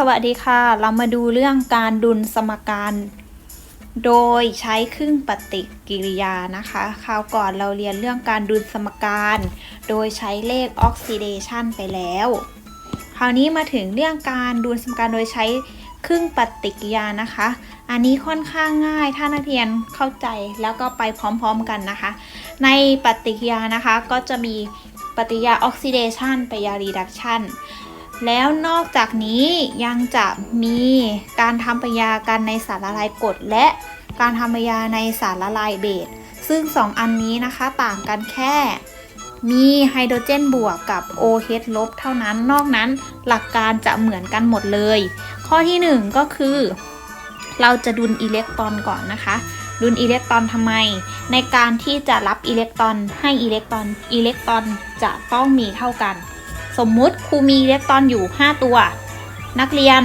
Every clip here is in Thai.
สวัสดีค่ะ เรามาดูเรื่องการดุลสมการ โดยใช้ครึ่งปฏิกิริยานะคะคราวก่อนเราเรียนเรื่องการดุลสมการ โดยใช้เลขออกซิเดชันไปแล้ว คราวนี้มาถึงเรื่องการดุลสมการโดยใช้ครึ่งปฏิกิริยานะคะ อันนี้ค่อนข้างง่ายถ้านักเรียนเข้าใจแล้วก็ไปพร้อมๆกันนะคะ ในปฏิกิริยานะคะก็จะมีปฏิกิริยาออกซิเดชันไปยารีดักชัน แล้วนอกจากนี้ยังจะมีการทำปยากันในสารละลายกรดและการทำปยาในสารละลายเบสซึ่ง 2 อันนี้นะคะต่างกันแค่ มีไฮโดรเจนบวกกับ OH ลบเท่านั้น นอกนั้นหลักการจะเหมือนกันหมดเลย ข้อที่ 1 ก็คือ เราจะดุลอิเล็กตรอนก่อนนะคะ ดุลอิเล็กตรอนทำไม ในการที่จะรับอิเล็กตรอนให้อิเล็กตรอน อิเล็กตรอนจะต้องมีเท่ากัน สมมุติครูมีอิเล็กตรอนอยู่ 5 ตัว นักเรียน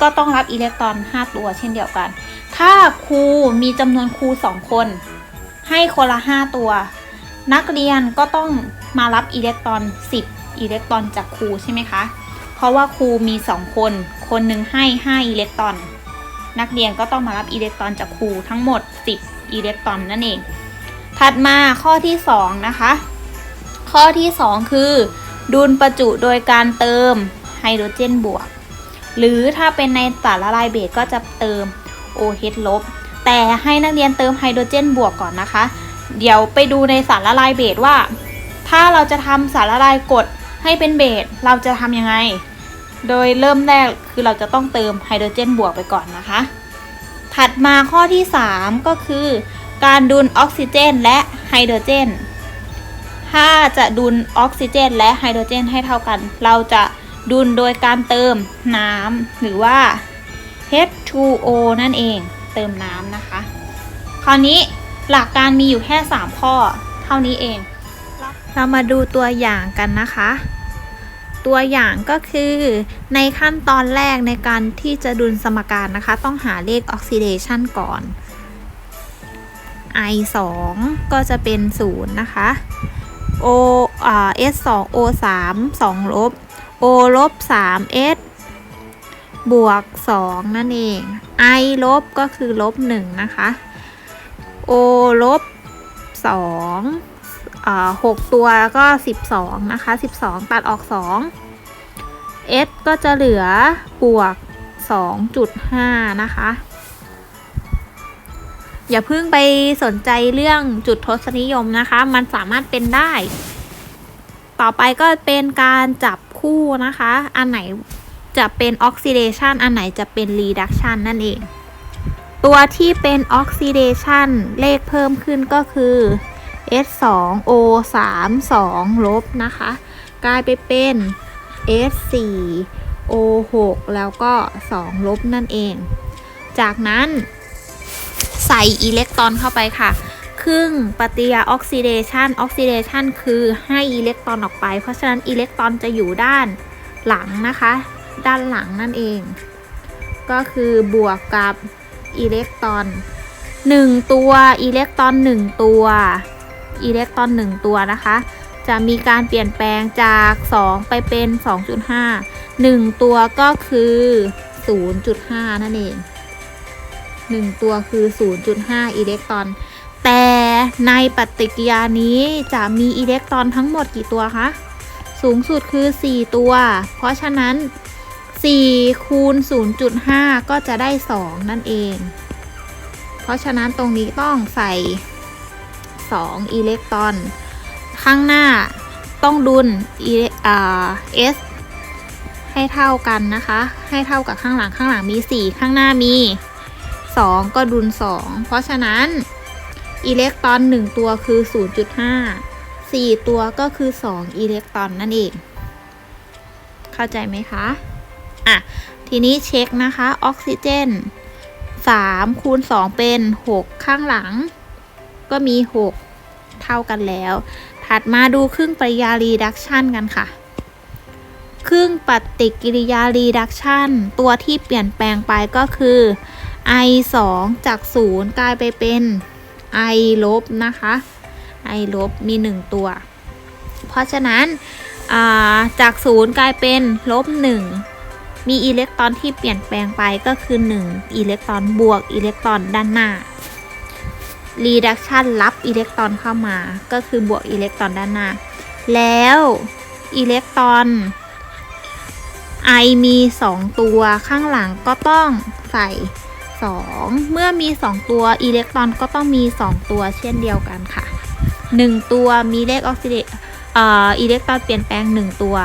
ก็ต้องรับอิเล็กตรอน 5 ตัวเช่นเดียวกัน ถ้าครูมีจำนวนครู 2 คน ให้คนละ 5 ตัว นักเรียนก็ต้องมารับอิเล็กตรอน 10 อิเล็กตรอนจากครูใช่ไหมคะ เพราะว่าครูมี 2 คน คนหนึ่งให้ 5 อิเล็กตรอน นักเรียนก็ต้องมารับอิเล็กตรอนจากครูทั้งหมด 10 อิเล็กตรอนนั่นเอง ถัดมาข้อที่ 2 นะคะ ข้อที่ 2 คือ ดุลประจุโดยการเติมไฮโดรเจนบวก หรือถ้าเป็นในสารละลายเบสก็จะเติม OH ลบ แต่ให้นักเรียนเติมไฮโดรเจนบวกก่อนนะคะ เดี๋ยวไปดูในสารละลายเบสว่า ถ้าเราจะทำสารละลายกรดให้เป็นเบสเราจะทำยังไง โดยเริ่มแรกคือเราจะต้องเติมไฮโดรเจนบวกไปก่อนนะคะ ถัดมาข้อที่ 3 ก็คือ การดุลออกซิเจน และไฮโดรเจน ถ้าจะดุลออกซิเจน และไฮโดรเจนให้เท่ากัน เราจะดุลโดยการเติมน้ำหรือว่า H2O นั่นเองเติมน้ำนะคะ คราวนี้หลักการมีอยู่แค่ 3 ข้อเท่านี้เอง เรามาดูตัวอย่างกันนะคะ ตัวอย่างก็คือในขั้นตอนแรกในการที่จะดุลสมการนะคะ ต้องหาเลขออกซิเดชันก่อน I 2ก็จะเป็น 0 นะคะ O อ่า S 2 O 3 2ลบ O ลบ3 S บวก 2 นั่นเอง I ลบก็คือลบ 1 นะคะ O ลบ2อ่า6ตัวก็ 12 นะคะ 12 ตัดออก 2 S ก็จะเหลือบวก 2.5 นะคะ อย่าเพิ่งไปสนใจเรื่องจุดทศนิยมนะคะ มันสามารถเป็นได้ ต่อไปก็เป็นการจับคู่นะคะ อันไหนจะเป็นออกซิเดชันอันไหนจะเป็นรีดักชันนั่นเอง ตัวที่เป็นออกซิเดชันเลขเพิ่มขึ้นก็คือ S 2 O 3 2 ลบนะคะ กลายไปเป็น S 4 O 6 แล้วก็ 2 ลบนั่นเอง จากนั้น ใส่อิเล็กตรอนเข้าไปค่ะ ครึ่งปฏิกิริยาออกซิเดชันออกซิเดชันคือให้อิเล็กตรอนออกไป เพราะฉะนั้นอิเล็กตรอนจะอยู่ด้านหลังนะคะ ด้านหลังนั่นเอง ก็คือบวกกับอิเล็กตรอน 1 ตัวอิเล็กตรอน 1 ตัวอิเล็กตรอน 1 ตัวนะคะ จะมีการเปลี่ยนแปลงจาก 2 ไปเป็น 2.5 1 ตัวก็คือ 0.5 นั่นเอง 1 ตัวคือ 0.5 อิเล็กตรอน แต่ในปฏิกิริยานี้จะมีอิเล็กตรอนทั้งหมดกี่ตัวคะ สูงสุดคือ 4 ตัว เพราะฉะนั้น 4 คูณ 0.5 ก็จะได้ 2 นั่นเอง เพราะฉะนั้นตรงนี้ต้องใส่ 2 อิเล็กตรอน ข้างหน้าต้องดุล E อ่า S ให้เท่ากันนะคะ ให้เท่ากับข้างหลัง ข้างหลังมี 4 ข้างหน้ามี 2 ก็ดุล 2 เพราะฉะนั้นอิเล็กตรอน 1 ตัวคือ 0.5 4 ตัวก็คือ 2 อิเล็กตรอนนั่นเอง เข้าใจไหมคะ อะ ทีนี้เช็คนะคะ ออกซิเจน 3 คูณ 2 เป็น 6 ข้างหลัง ก็มี 6 เท่ากันแล้ว ถัดมาดูครึ่งปฏิกิริยารีดักชันกันค่ะ ครึ่งปฏิกิริยารีดักชัน ตัวที่เปลี่ยนแปลงไปก็คือ i 2จาก 0 กลายไปเป็น i ลบนะคะ i ลบมี 1 ตัว เพราะฉะนั้นาจาก 0 กลายเป็นลบ 1 มีอิเล็กตรอนที่เปลี่ยนแปลงไปก็คือ 1 อิเล็กตรอนบวกอิเล็กตรอนด้านหน้า reduction รับอิเล็กตรอนเข้ามาก็คือบวกอิเล็กตรอนด้านหน้า แล้วอิเล็กตรอน I มี 2 ตัวข้างหลังก็ต้องใส่ 2 เมื่อมี 2 ตัวอิเล็กตรอนก็ต้องมี 2 ตัวเช่นเดียวกันค่ะ 1 ตัวมีเลขออกซิเดเอ่ออิเล็กตรอนเปลี่ยนแปลง 1 ตัว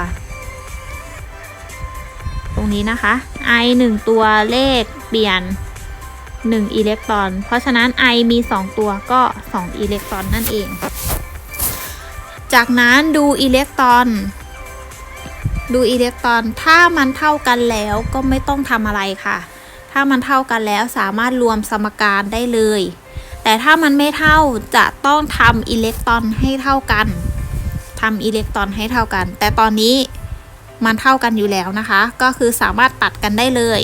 ตรงนี้นะคะ I 1 ตัวเลขเปลี่ยน 1 อิเล็กตรอน เพราะฉะนั้น I มี 2 ตัวก็ 2 อิเล็กตรอนนั่นเอง จากนั้นดูอิเล็กตรอนดูอิเล็กตรอน ถ้ามันเท่ากันแล้วก็ไม่ต้องทำอะไรค่ะ ถ้ามันเท่ากันแล้วสามารถรวมสมการได้เลย แต่ถ้ามันไม่เท่าจะต้องทำอิเล็กตรอนให้เท่ากันทำอิเล็กตรอนให้เท่ากัน แต่ตอนนี้มันเท่ากันอยู่แล้วนะคะ ก็คือสามารถตัดกันได้เลย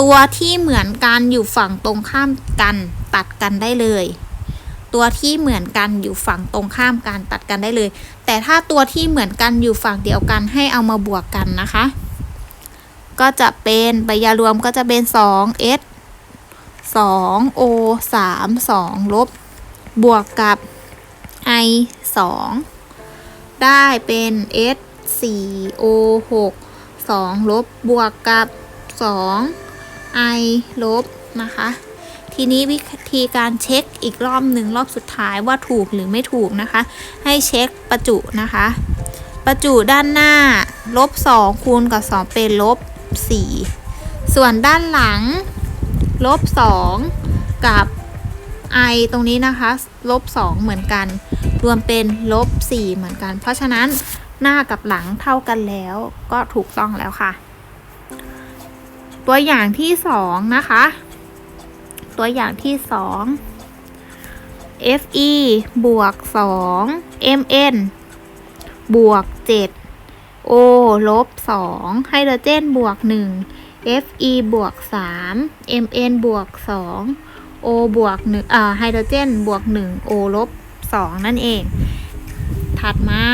ตัวที่เหมือนกันอยู่ฝั่งตรงข้ามกันตัดกันได้เลย ตัวที่เหมือนกันอยู่ฝั่งตรงข้ามกันตัดกันได้เลย แต่ถ้าตัวที่เหมือนกันอยู่ฝั่งเดียวกันให้เอามาบวกกันนะคะ ก็จะเป็นปยารวมก็จะเป็น 2 s 2 o 3 2 ลบ บวกกับ i 2ได้เป็น s 4 o 6 2 ลบ บวกกับ 2 i ลบ นะคะ ทีนี้วิธีการเช็คอีกรอบหนึ่งรอบสุดท้ายว่าถูกหรือไม่ถูกนะคะ ให้เช็คประจุนะคะ ประจุด้านหน้า ลบ 2 คูณกับ 2 เป็นลบ 4 ส่วนด้านหลังลบ2กับ i ตรงนี้นะคะลบ2เหมือนกัน รวมเป็นลบ4เหมือนกัน เพราะฉะนั้นหน้ากับหลังเท่ากันแล้วก็ถูกต้องแล้วค่ะ ตัวอย่างที่ 2 นะคะ ตัวอย่างที่ 2 Fe บวก 2 Mn บวก 7 O ลบ2ไฮโดรเจนบวก 1 Fe บวก 3 Mn บวก 2 O บวก1อ่าไฮโดรเจนบวก 1 O ลบ 2 นั่นเอง ถัดมา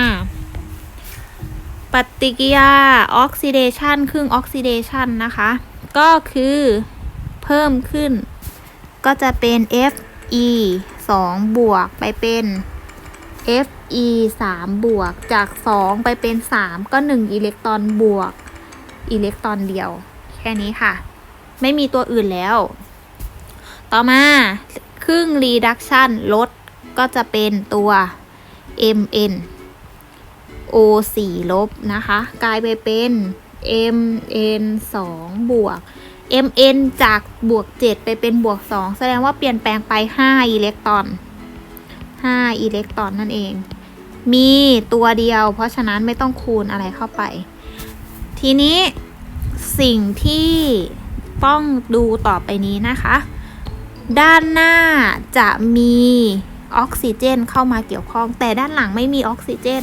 ปฏิกิริยาออกซิเดชันครึ่งออกซิเดชันนะคะ ก็คือเพิ่มขึ้น ก็จะเป็น Fe 2 บวกไปเป็น Fe 3 บวกจาก 2 ไปเป็น 3 ก็ 1 อิเล็กตรอนบวก อิเล็กตรอนเดียว แค่นี้ค่ะ ไม่มีตัวอื่นแล้ว ต่อมาครึ่ง reduction ลดก็จะเป็นตัว Mn O 4 ลบนะคะ กลายไปเป็น Mn 2 บวก Mn จากบวก 7 ไปเป็นบวก 2 แสดงว่าเปลี่ยนแปลงไป 5 อิเล็กตรอน 5 อิเล็กตรอนนั่นเอง มีตัวเดียว เพราะฉะนั้นไม่ต้องคูณอะไรเข้าไป ทีนี้สิ่งที่ต้องดูต่อไปนี้นะคะ ด้านหน้าจะมีออกซิเจนเข้ามาเกี่ยวข้อง แต่ด้านหลังไม่มีออกซิเจน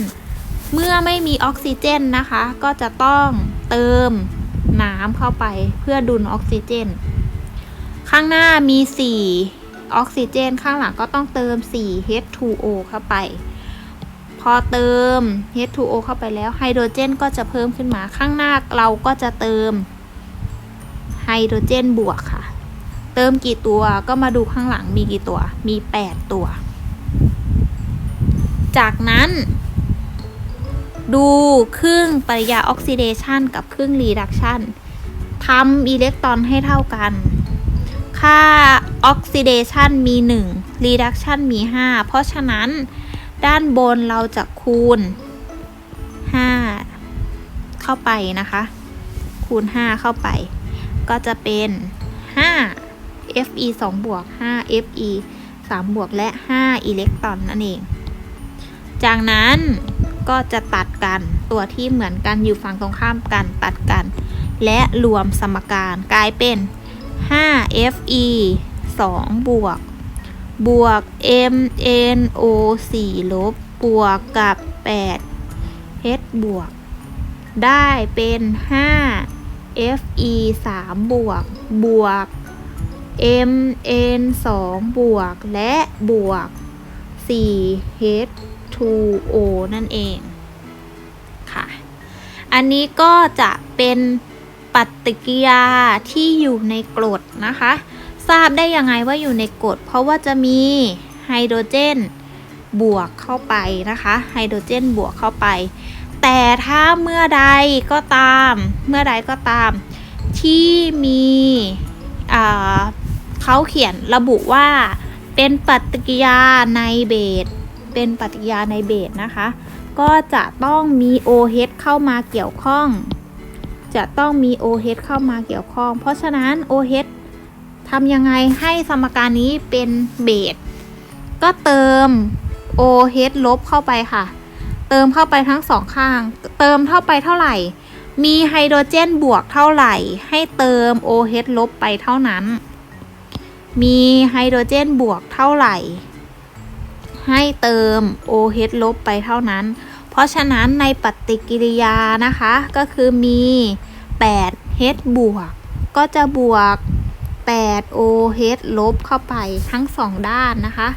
เมื่อไม่มีออกซิเจนนะคะ ก็จะต้องเติมน้ำเข้าไปเพื่อดุลออกซิเจน ข้างหน้ามี 4 ออกซิเจนข้างหลังก็ต้องเติม 4 H2O เข้าไป พอเติม H2O เข้าไปแล้วไฮโดรเจนก็จะเพิ่มขึ้นมาข้างหน้าเราก็จะเติมไฮโดรเจนบวกค่ะ เติมกี่ตัวก็มาดูข้างหลังมีกี่ตัว มี 8 ตัว จากนั้น ดูครึ่งปริยาออกซิเดชันกับครึ่งรีดักชันทำอิเล็กตรอนให้เท่ากัน ค่าออกซิเดชันมี1รีดักชันมี 5 เพราะฉะนั้นด้านบนเราจะคูณ 5 เข้าไปนะคะ คูณ 5 เข้าไป ก็จะเป็น 5 Fe 2 บวก 5 Fe 3 บวก และ 5 อิเล็กตรอนนั่นเอง จากนั้นก็จะตัดกัน ตัวที่เหมือนกันอยู่ฝั่งตรงข้ามกันตัดกัน และรวมสมการกลายเป็น 5 Fe 2 บวก บวก MnO 4 ลบ บวกกับ 8 H บวก ได้เป็น5 Fe 3 บวก บวก Mn 2 บวก และบวก 4 H 2O นั่นเองค่ะ อันนี้ก็จะเป็น ปฏิกิยาที่อยู่ในกรดนะคะ ทราบได้ยังไงว่าอยู่ในกรด เพราะว่าจะมีไฮโดรเจนบวกเข้าไปนะคะไฮโดรเจนบวกเข้าไป แต่ถ้าเมื่อใดก็ตาม เมื่อใดก็ตาม ที่มีเขาเขียนระบุว่าเป็นปฏิกิยาในเบสเป็นปฏิกิริยาในเบสนะคะ ก็จะต้องมี OH เข้ามาเกี่ยวข้อง จะต้องมี OH เข้ามาเกี่ยวข้อง เพราะฉะนั้น OH ทำยังไงให้สมการนี้เป็นเบสก็เติม OH ลบเข้าไปค่ะ เติมเข้าไปทั้งสองข้าง เติมเข้าไปเท่าไหร่ มีไฮโดรเจนบวกเท่าไหร่ ให้เติม OH ลบไปเท่านั้น มีไฮโดรเจนบวกเท่าไหร่ ให้เติม OH ลบไปเท่านั้น เพราะฉะนั้นในปฏิกิริยานะคะ ก็คือมี 8H บวก ก็จะบวก 8OH ลบเข้าไปทั้งสองด้านนะคะ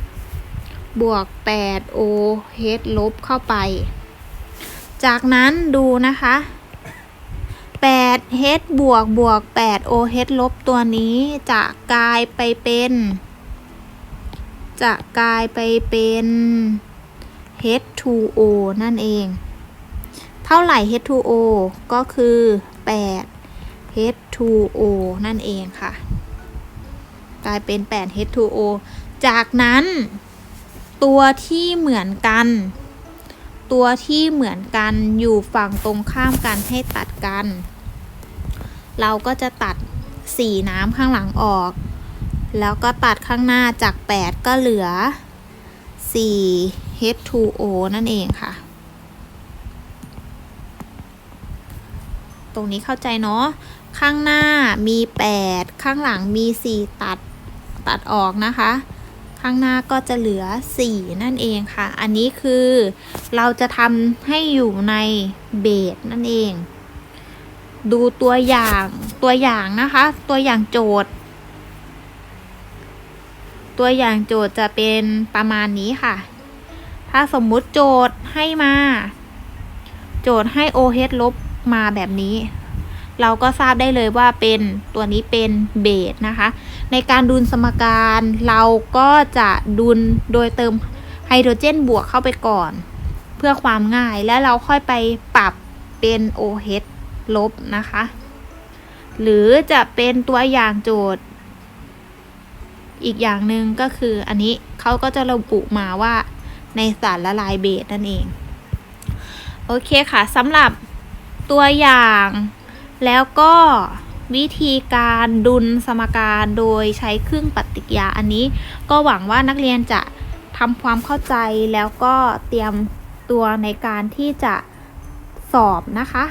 บวก 8OH ลบเข้าไป จากนั้นดูนะคะ 8H บวกบวก 8OH ลบตัวนี้จะกลายไปเป็น จะกลายไปเป็น H2O นั่นเอง เท่าไหร่ H2O ก็คือ 8 H2O นั่นเองค่ะ กลายเป็น 8 H2O จากนั้นตัวที่เหมือนกัน ตัวที่เหมือนกันอยู่ฝั่งตรงข้ามกันให้ตัดกัน เราก็จะตัดสีน้ำข้างหลังออก แล้วก็ตัดข้างหน้าจาก 8 ก็เหลือ 4 H2O นั่นเองค่ะ ตรงนี้เข้าใจเนาะ ข้างหน้ามี 8 ข้างหลังมี 4 ตัด ตัดออกนะคะ ข้างหน้าก็จะเหลือ 4 นั่นเองค่ะ อันนี้คือเราจะทำให้อยู่ในเบสนั่นเอง ดูตัวอย่างตัวอย่างนะคะ ตัวอย่างโจทย์ตัวอย่างโจทย์จะเป็นประมาณนี้ค่ะ ถ้าสมมุติโจทย์ให้มา โจทย์ให้ OH ลบมาแบบนี้ เราก็ทราบได้เลยว่าเป็นตัวนี้เป็นเบสนะคะ ในการดุลสมการเราก็จะดุลโดยเติมไฮโดรเจนบวกเข้าไปก่อน เพื่อความง่ายแล้วเราค่อยไปปรับเป็น OH ลบนะคะ หรือจะเป็นตัวอย่างโจทย์ อีกอย่างหนึ่งก็คืออันนี้เขาก็จะระบุมาว่า ในสารละลายเบสนั่นเอง โอเคค่ะสำหรับตัวอย่างแล้วก็วิธีการดุลสมการโดยใช้เครื่องปฏิกิริยาอันนี้ ก็หวังว่านักเรียนจะทำความเข้าใจแล้วก็เตรียมตัวในการที่จะสอบนะคะ